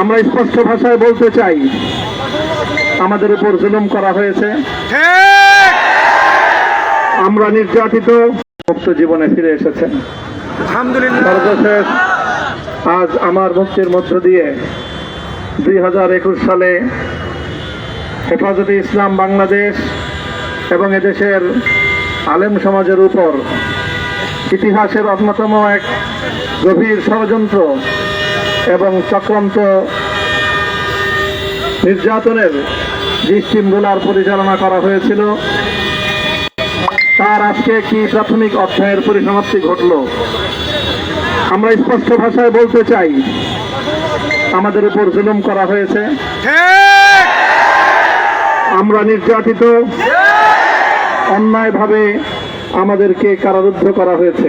আমরা স্পষ্ট ভাষায় বলতে চাই আমাদের উপর জুলুম করা হয়েছে। আমরা নির্যাতিত মুক্ত জীবনে ফিরে এসেছেন সর্বশেষ আজ আমার মুক্তির মধ্য দিয়ে দুই হাজার একুশ সালে হেফাজতে ইসলাম বাংলাদেশ এবং এদেশের আলেম সমাজের উপর ইতিহাসের অন্যতম এক গভীর ষড়যন্ত্র এবং চক্রান্ত নির্যাতনের যে স্টিমগুলার পরিচালনা করা হয়েছিল, তার আজকে কি প্রাথমিক অধ্যায়ের পরিসমাপ্তি ঘটল? আমরা স্পষ্ট ভাষায় বলতে চাই, আমাদের উপর জুলুম করা হয়েছে। আমরা নির্যাতিত। অন্যায়ভাবে আমাদেরকে কারারুদ্ধ করা হয়েছে।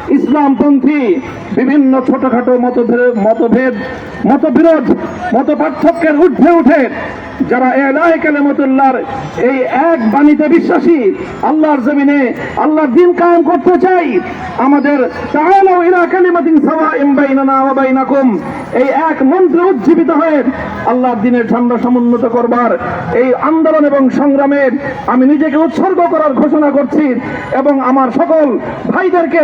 ইসলামপন্থী বিভিন্ন ছোটখাটো মতভেদ মতভেদ, মতবিরোধ মত পার্থক্যের ঊর্ধ্বে উঠে যারা এলাই কালেমতুল্লাহর এই এক বাণীতে বিশ্বাসী, আল্লাহর জমিনে আল্লাহর দিন কায়েম করতে চাই, আমাদের তাআলাউ ইলা কালিমাতিন সাওয়াইন বাইনানা ওয়া বাইনাকুম। এই এক মন্ত্রে উজ্জীবিত হয়ে আল্লাহর দিনের ঝান্ডা সমুন্নত করবার এই আন্দোলন এবং সংগ্রামে আমি নিজেকে উৎসর্গ করার ঘোষণা করছি এবং আমার সকল ভাইদেরকে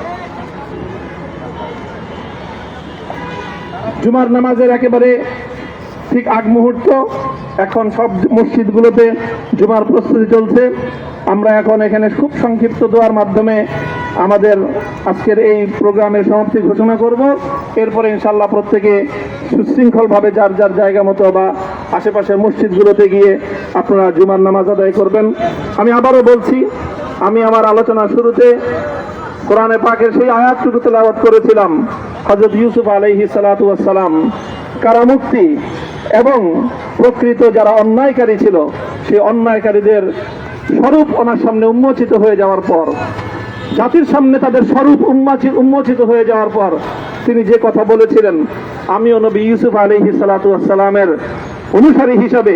জুমার নামাজের একেবারে ঠিক আগ মুহূর্ত। এখন সব মসজিদগুলোতে জুমার প্রস্তুতি চলছে। আমরা এখন এখানে খুব সংক্ষিপ্ত দোয়ার মাধ্যমে আমাদের আজকের এই প্রোগ্রামের সমাপ্তি ঘোষণা করব। এরপরে ইনশাল্লাহ প্রত্যেকে সুশৃঙ্খলভাবে যার যার জায়গা মতো বা আশেপাশের মসজিদগুলোতে গিয়ে আপনারা জুমার নামাজ আদায় করবেন। আমি আবারও বলছি, আমি আমার আলোচনা শুরুতে কোরআনে পাকের সেই আয়াতটুকু তেলাওয়াত করেছিলাম। হজরত ইউসুফ আলাইহি সালাম কারামুক্তি এবং প্রকৃত যারা অন্যায়কারী ছিল, সেই অন্যায়কারীদের স্বরূপ ওনার সামনে উন্মোচিত হয়ে যাওয়ার পর, জাতির সামনে তাদের স্বরূপ উন্মোচিত উন্মোচিত হয়ে যাওয়ার পর তিনি যে কথা বলেছিলেন, আমিও নবী ইউসুফ আলহি সালাতামের অনুসারী হিসাবে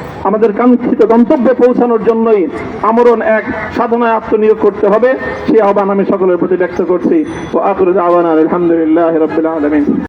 আমাদের কাঙ্ক্ষিত গন্তব্যে পৌঁছানোর জন্যই আমরণ এক সাধনায় আত্মনিয়োগ করতে হবে। সেই আহ্বান আমি সকলের প্রতি ব্যক্ত করছি। ও আহ্বান আলহামদুলিল্লাহ রবিল আলমিন।